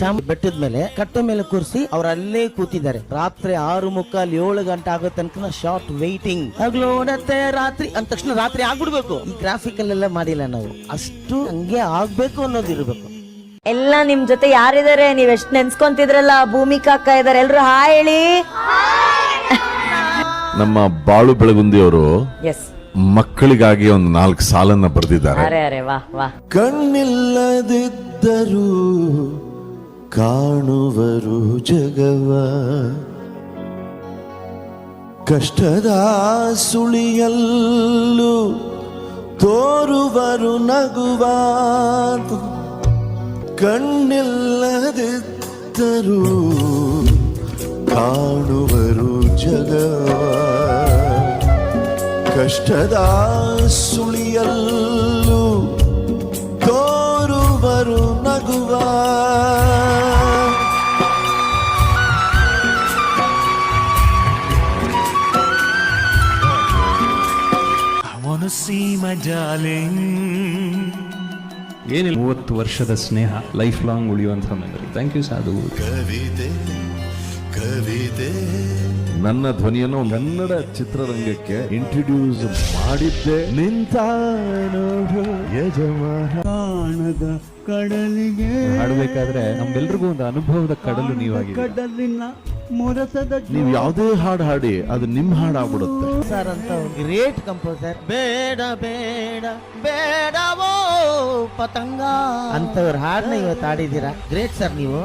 ಚಾಮುಂಡಿ ಬೆಟ್ಟದ ಮೇಲೆ ಕಟ್ಟೆ ಮೇಲೆ ಕೂರಿಸಿ ಅವ್ರು ಅಲ್ಲೇ ಕೂತಿದ್ದಾರೆ. ರಾತ್ರಿ ಆರು ಮುಕ್ಕಾಲ್ ಏಳು ಗಂಟೆ ಆಗೋ ತನಕ ಶಾರ್ಟ್ ವೈಟಿಂಗ್ ಆಗ್ಲೋಡತ್ತೆ ರಾತ್ರಿ ಅಂದ ತಕ್ಷಣ ರಾತ್ರಿ ಆಗ್ಬಿಡ್ಬೇಕು. ಈ ಗ್ರಾಫಿಕಲ್ ಅಲ್ಲೆಲ್ಲ ಮಾಡಿಲ್ಲ ನಾವು. ಅಷ್ಟು ಹಂಗೆ ಆಗ್ಬೇಕು ಅನ್ನೋದು ಇರ್ಬೇಕು. ಎಲ್ಲ ನಿಮ್ ಜೊತೆ ಯಾರಿದ್ದಾರೆ ನೀವ್ ಎಷ್ಟ್ ನೆನ್ಸ್ಕೊಂತಿದ್ರಲ್ಲ? ಭೂಮಿ ಕಾಕ ಇದಾರೆ. ಎಲ್ರು ಹಾಯ್ ಹೇಳಿ. ನಮ್ಮ ಬಾಳು ಬೆಳಗುಂದಿಯವರು ಎಸ್ ಮಕ್ಕಳಿಗಾಗಿ ಒಂದು ನಾಲ್ಕು ಸಾಲನ್ನ ಬರೆದಿದ್ದಾರೆ. ಅರೆ ಅರೆ ಕಣ್ಣಿಲ್ಲದಿದ್ದರೂ ಕಾಣುವರು ಜಗವ. ಕಷ್ಟದ ಸುಳಿಯಲ್ಲೂ ತೋರುವರು ನಗುವ ಕಣ್ಣಿಲ್ಲದಿದ್ದರೂ ಕಾಣುವರು ಜಗವ. ಕಷ್ಟದ ಸುಳಿಯಲ್ಲೂ ಏನಿಲ್ಲ. ಮೂವತ್ತು ವರ್ಷದ ಸ್ನೇಹ ಲೈಫ್ ಲಾಂಗ್ ಉಳಿಯುವಂತಹ ಮೆಮರಿ ಥ್ಯಾಂಕ್ ಯು ಸಾಧು. ಕವಿತೆ ಕವಿತೆ. ನನ್ನ ಧ್ವನಿಯನ್ನು ಕನ್ನಡ ಚಿತ್ರರಂಗಕ್ಕೆ ಇಂಟ್ರೊಡ್ಯೂಸ್ ಮಾಡಿದ್ದೆ. ನಿಂತ ನೋಡು ಯಜಮಾನ. ಕಾಣದ ಕಡಲಿಗೆ. ಹಾಡಬೇಕಾದ್ರೆ ನಮ್ಮೆಲ್ರಿಗೂ ಒಂದು ಅನುಭವದ ಕಡಲು ನೀವಾಗಿ ಕಡಲಿನ ನೀವು ಯಾವುದೇ ಹಾಡು ಹಾಡಿ ಅದು ನಿಮ್ ಹಾಡು ಆಗ್ಬಿಡುತ್ತೆ ಸರ್ ಅಂತ ಗ್ರೇಟ್ ಕಂಪೋಸರ್ ಬೇಡ ಬೇಡ ಬೇಡವೋ ಪತಂಗ. ಅಂತವ್ರ ಹಾಡನ್ನ ಇವತ್ತು ಆಡಿದೀರಾ ಗ್ರೇಟ್ ಸರ್ ನೀವು.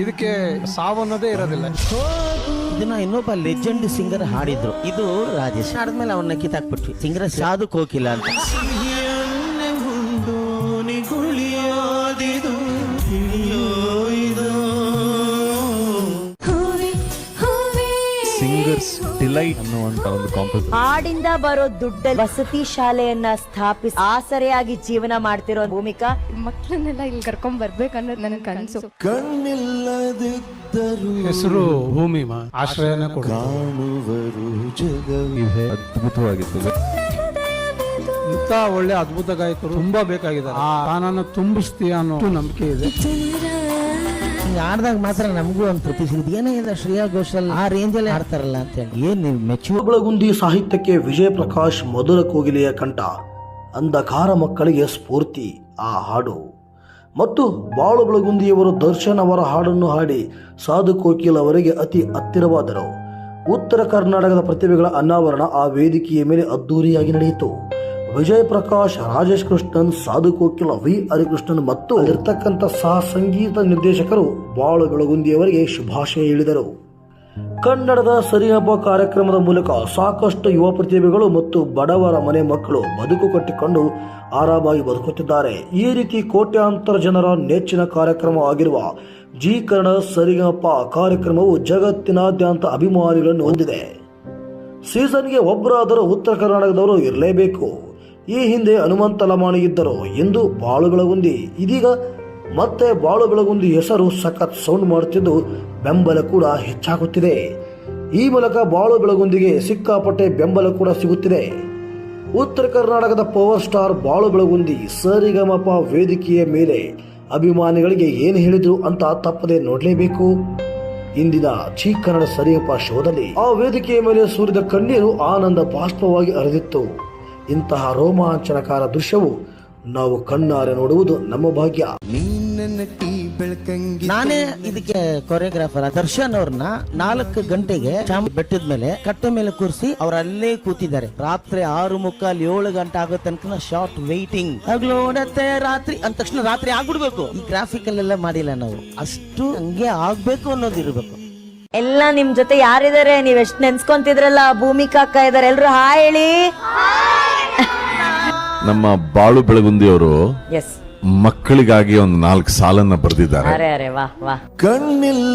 ಇದಕ್ಕೆ ಸಾವನ್ನೋದೇ ಇರೋದಿಲ್ಲ. ಇದನ್ನ ಇನ್ನೊಬ್ಬ ಲೆಜೆಂಡ್ ಸಿಂಗರ್ ಹಾಡಿದ್ರು. ಇದು ರಾಜೇಶ್. ಆದ್ಮೇಲೆ ಅವನ್ನ ಕಿತ್ತಾಕ್ಬಿಟ್ವಿ. ಸಿಂಗರ್ ಸಾಧು ಕೋಕಿಲ್ಲ ಅಂತ. ಡಿಲೈಟ್ ಅನ್ನುವಂತ ಒಂದು ಕಾಂಪ್ಲೆಕ್ಸ್ ಹಾಡಿಂದ ಬರೋ ದುಡ್ಡ ವಸತಿ ಶಾಲೆಯನ್ನ ಸ್ಥಾಪಿಸಿ ಆಸರೆಯಾಗಿ ಜೀವನ ಮಾಡ್ತಿರೋ ಭೂಮಿಕಾ? ಮಕ್ಕಳನ್ನೆಲ್ಲ ಇಲ್ಲಿ ಕರ್ಕೊಂಡ್ ಬರ್ಬೇಕನ್ನೋದು ನನ್ನ ಕನಸು. ಕಣ್ಣಿಲ್ಲದಿದ್ದರು ಹೆಸರು ಭೂಮಿ ಆಶ್ರಯನ ಕೊಡು. ಕಾಣುವರು ಅದ್ಭುತವಾಗಿತ್ತು ಇಂಥ ಒಳ್ಳೆ ಅದ್ಭುತ ಗಾಯಕರು ತುಂಬಾ ಬೇಕಾಗಿದ್ದಾರೆ. ಆ. ಸ್ಥಾನನ ತುಂಬಿಸ್ತೀಯ ಅನ್ನೋ ನಂಬಿಕೆ ಇದೆ. ಹಿಂಗ್ ಆಡ್ದಾಗ ಮಾತ್ರ ನಮಗೂ ಒಂದು ತೃಪ್ತಿ ಸಿಗುತ್ತೆ ಇದೆ, ಶ್ರೇಯಾ ಘೋಷಲ್ ಆ ರೇಂಜಲ್ಲಿ ಆಡ್ತಾರಲ್ಲ ಅಂತ ಹೇಳಿ. ಏನ್ ನೀವು ಸಾಹಿತ್ಯಕ್ಕೆ ವಿಜಯ ಪ್ರಕಾಶ್ ಮಧುರ ಕೋಗಿಲೆಯ ಕಂಠ. ಅಂಧಕಾರ ಮಕ್ಕಳಿಗೆ ಸ್ಫೂರ್ತಿ, ಆ ಹಾಡು. ಮತ್ತು ಬಾಳು ಬೆಳಗುಂದಿಯವರು ದರ್ಶನ್ ಅವರ ಹಾಡನ್ನು ಹಾಡಿ ಸಾಧು ಕೋಕಿಲ್ ಅವರಿಗೆ ಅತಿ ಹತ್ತಿರವಾದರು. ಉತ್ತರ ಕರ್ನಾಟಕದ ಪ್ರತಿಭೆಗಳ ಅನಾವರಣ ಆ ವೇದಿಕೆಯ ಮೇಲೆ ಅದ್ದೂರಿಯಾಗಿ ನಡೆಯಿತು. ವಿಜಯ್ ಪ್ರಕಾಶ್ ರಾಜೇಶ್ ಕೃಷ್ಣನ್ ಸಾಧು ಕೋಕಿಲ ವಿ. ಹರಿಕೃಷ್ಣನ್ ಮತ್ತು ಇರ್ತಕ್ಕಂಥ ಸಹ ಸಂಗೀತ ನಿರ್ದೇಶಕರು ಬಾಳು ಬೆಳಗುಂದಿಯವರಿಗೆ ಶುಭಾಶಯ ಹೇಳಿದರು. ಕನ್ನಡದ ಸರಿಹಬ್ಬ ಕಾರ್ಯಕ್ರಮದ ಮೂಲಕ ಸಾಕಷ್ಟು ಯುವ ಪ್ರತಿಭೆಗಳು ಮತ್ತು ಬಡವರ ಮನೆ ಮಕ್ಕಳು ಬದುಕು ಕಟ್ಟಿಕೊಂಡು ಆರಾಮಾಗಿ ಬದುಕುತ್ತಿದ್ದಾರೆ. ಈ ರೀತಿ ಕೋಟ್ಯಾಂತರ ಜನರ ನೆಚ್ಚಿನ ಕಾರ್ಯಕ್ರಮ ಆಗಿರುವ ಜಿ ಕನ್ನಡ ಸರಿಗಮಪ ಕಾರ್ಯಕ್ರಮವು ಜಗತ್ತಿನಾದ್ಯಂತ ಅಭಿಮಾನಿಗಳನ್ನು ಹೊಂದಿದೆ. ಸೀಸನ್ಗೆ ಒಬ್ಬರಾದರೂ ಉತ್ತರ ಕರ್ನಾಟಕದವರು ಇರಲೇಬೇಕು. ಈ ಹಿಂದೆ ಹನುಮಂತ ಲಮಾಣಿ ಇದ್ದರು ಎಂದು ಬಾಳು ಬೆಳಗುಂದಿ ಇದೀಗ ಮತ್ತೆ ಬಾಳು ಬೆಳಗುಂದಿ ಹೆಸರು ಸಖತ್ ಸೌಂಡ್ ಮಾಡುತ್ತಿದ್ದು ಬೆಂಬಲ ಕೂಡ ಹೆಚ್ಚಾಗುತ್ತಿದೆ. ಈ ಮೂಲಕ ಬಾಳು ಬೆಳಗುಂದಿಗೆ ಸಿಕ್ಕಾಪಟ್ಟೆ ಬೆಂಬಲ ಕೂಡ ಸಿಗುತ್ತಿದೆ. ಉತ್ತರ ಕರ್ನಾಟಕದ ಪವರ್ ಸ್ಟಾರ್ ಬಾಳು ಬೆಳಗುಂದಿ ಸರಿಗಮಪ ವೇದಿಕೆಯ ಮೇಲೆ ಅಭಿಮಾನಿಗಳಿಗೆ ಏನು ಹೇಳಿದ್ರು ಅಂತ ತಪ್ಪದೆ ನೋಡಲೇಬೇಕು. ಇಂದಿನ ಚೀ ಕನ್ನಡ ಸರಿಯಪ್ಪ ಶೋದಲ್ಲಿ ಆ ವೇದಿಕೆಯ ಮೇಲೆ ಸುರಿದ ಕಣ್ಣೀರು ಆನಂದ ಬಾಷ್ಪವಾಗಿ ಹರಿದಿತ್ತು. ಇಂತಹ ರೋಮಾಂಚನಕಾರ ದೃಶ್ಯವು ನಾವು ಕಣ್ಣಾರೆ ನೋಡುವುದು ನಮ್ಮ ಭಾಗ್ಯ. ನಾನೇ ಇದಕ್ಕೆ ಕೊರಿಯೋಗ್ರಾಫರ್ ದರ್ಶನ್ ಅವ್ರನ್ನ ನಾಲ್ಕು ಗಂಟೆಗೆ ಬೆಟ್ಟದ ಮೇಲೆ ಕಟ್ಟೆ ಮೇಲೆ ಕೂರಿಸಿ ಅವ್ರು ಅಲ್ಲೇ ಕೂತಿದ್ದಾರೆ. ರಾತ್ರಿ ಆರು ಮುಕ್ಕಾಲ್ ಏಳು ಗಂಟೆ ಆಗೋ ತನಕ ಶಾರ್ಟ್ ವೈಟಿಂಗ್ ಹಗ್ಲೋಡತ್ತೆ ರಾತ್ರಿ ಅಂದ ತಕ್ಷಣ ರಾತ್ರಿ ಆಗ್ಬಿಡ್ಬೇಕು. ಈ ಗ್ರಾಫಿಕಲ್ ಎಲ್ಲ ಮಾಡಿಲ್ಲ ನಾವು. ಅಷ್ಟು ಹಂಗೆ ಆಗ್ಬೇಕು ಅನ್ನೋದು ಇರಬೇಕು. ಎಲ್ಲ ನಿಮ್ ಜೊತೆ ಯಾರಿದ್ದಾರೆ? ನೀವ್ ಎಷ್ಟ್ ನೆನ್ಸ್ಕೊಂತಿದ್ರಲ್ಲ? ಭೂಮಿಕಾ ಅಕ್ಕ ಇದಾರೆ. ಎಲ್ರು ಹಾಯ್ ಹೇಳಿ. ನಮ್ಮ ಬಾಳು ಬೆಳಗುಂದಿ ಅವರು ಮಕ್ಕಳಿಗಾಗಿ ಒಂದು ನಾಲ್ಕು ಸಾಲನ್ನ ಬರೆದಿದ್ದಾರೆ. ಅರೆ ಅರೆ ವಾ ವಾ. ಕಣ್ಣಿಲ್ಲದಿದ್ದರೂ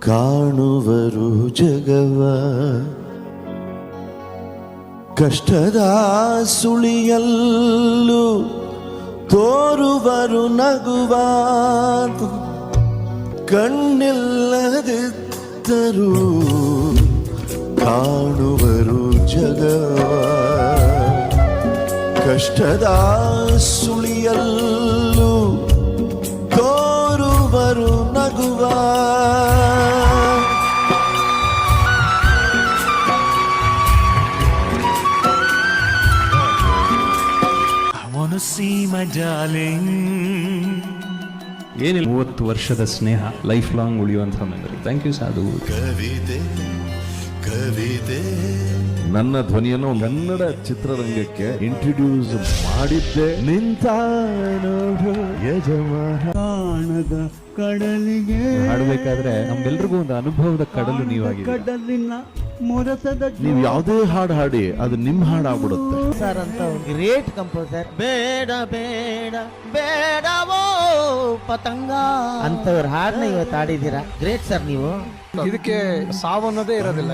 ಕಾಣುವರು ಜಗವ. ಕಷ್ಟದ ಸುಳಿಯಲ್ಲೂ ತೋರುವರು ನಗುವ ಕಣ್ಣಿಲ್ಲದಿದ್ದರೂ ಕಾಣುವರು ಜಗವ ಕಷ್ಟದ ಸುಳಿಯಲ್ಲೂ ತೋರುವರು ನಗುವ. ಅವನು ಸೀಮ ಜಾಲೆ ಏನಿಲ್ಲ ಮೂವತ್ತು ವರ್ಷದ ಸ್ನೇಹ ಲೈಫ್ ಲಾಂಗ್ ಉಳಿಯುವಂತಹ ಮೆಮೊರಿ. Thank you Sadhu. ಕವಿತೆ ಕವಿತೆ. ನನ್ನ ಧ್ವನಿಯನ್ನು ಕನ್ನಡ ಚಿತ್ರರಂಗಕ್ಕೆ ಇಂಟ್ರೊಡ್ಯೂಸ್ ಮಾಡಿದ್ದೆ. ನಿಂತ ನೋಡು ಯಜಮಾನ. ಕಾಣದ ಕಡಲಿಗೆ. ಹಾಡಬೇಕಾದ್ರೆ ನಮ್ಗೆಲ್ರಿಗೂ ಒಂದು ಅನುಭವದ ಕಡಲು ನೀವು ಕಡಲಿನ ಮೊರಸದ ನೀವು ಯಾವುದೇ ಹಾಡು ಹಾಡಿ ಅದು ನಿಮ್ ಹಾಡು ಆಗ್ಬಿಡುತ್ತೆ ಸರ್ ಅಂತ ಗ್ರೇಟ್ ಕಂಪೋಸರ್. ಬೇಡ ಬೇಡ ಬೇಡವೋ ಪತಂಗ. ಅಂತವ್ರ ಹಾಡನ್ನ ಇವತ್ತು ಆಡಿದ್ದೀರಾ ಗ್ರೇಟ್ ಸರ್ ನೀವು. ಇದಕ್ಕೆ ಸಾವನ್ನೋದೇ ಇರೋದಿಲ್ಲ.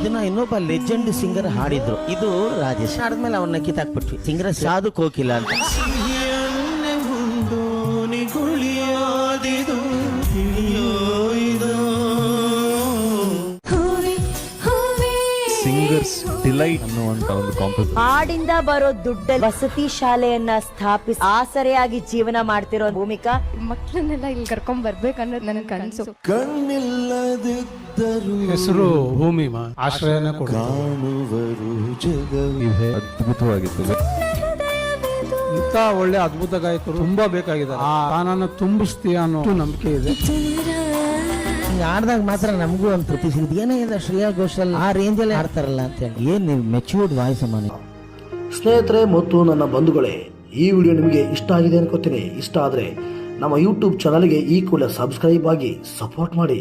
ಇದನ್ನ ಇನ್ನೊಬ್ಬ ಲೆಜೆಂಡ್ ಸಿಂಗರ್ ಹಾಡಿದ್ರು. ಇದು ರಾಜೇಶ್. ಆದ್ಮೇಲೆ ಅವನ್ನ ಕಿತ್ತಾಕ್ಬಿಟ್ವಿ. ಸಿಂಗರ್ ಸಾಧು ಕೋಕಿಲ ಅಂತ. ಸಿಂಗರ್ಸ್ ಡಿಲೈಟ್ ಅನ್ನುವಂತ ಒಂದು ಕಾಂಪ್ಲೆಕ್ಸ್ ಹಾಡಿಂದ ಬರೋ ದುಡ್ಡ ವಸತಿ ಶಾಲೆಯನ್ನ ಸ್ಥಾಪಿಸಿ ಆಸರೆಯಾಗಿ ಜೀವನ ಮಾಡ್ತಿರೋ ಭೂಮಿಕಾ? ಮಕ್ಕಳನ್ನೆಲ್ಲ ಇಲ್ಲಿ ಕರ್ಕೊಂಡ್ ಬರ್ಬೇಕನ್ನೋದು ನನ್ನ ಕನಸು. ಕಣ್ಣಿಲ್ಲದಿದ್ದರು ಹೆಸರು ಭೂಮಿ ಮಾ ಆಶ್ರಯನ ಕೊಡ. ಕಾಣುವರು ಜಗವಿದೆ ಅದ್ಭುತವಾಗಿತ್ತು. ಇಂಥ ಒಳ್ಳೆ ಅದ್ಭುತ ಗಾಯಕರು ತುಂಬಾ ಬೇಕಾಗಿದ್ದಾರೆ. ಆ ಸ್ಥಾನನ ತುಂಬಿಸ್ತೀಯ ಅನ್ನೋ ನಂಬಿಕೆ ಇದೆ. ಹಿಂಗ್ ಆಡ್ದಾಗ ಮಾತ್ರ ನಮಗೂ ಒಂದು ತೃಪ್ತಿ ಸಿಗುತ್ತೆ. ಏನೇ ಇದೆ ಶ್ರೇಯಾ ಘೋಷಲ್ ಆ ರೇಂಜಲ್ಲಿ ಆಡ್ತಾರಲ್ಲ ಅಂತ ಹೇಳಿ. ಏನ್ ನೀವು ಮೆಚ್ಯೂರ್ಡ್ ವಾಯ್ಸ್ ಅಮ್ಮ ನೀವು? ಸ್ನೇಹಿತರೆ ಮತ್ತು ನನ್ನ ಬಂಧುಗಳೇ ಈ ವಿಡಿಯೋ ನಿಮಗೆ ಇಷ್ಟ ಆಗಿದೆ ಅನ್ಕೋತೀನಿ. ಇಷ್ಟ ಆದರೆ ನಮ್ಮ ಯೂಟ್ಯೂಬ್ ಚಾನಲ್ಗೆ ಈ ಕೂಡ ಸಬ್ಸ್ಕ್ರೈಬ್ ಆಗಿ ಸಪೋರ್ಟ್ ಮಾಡಿ.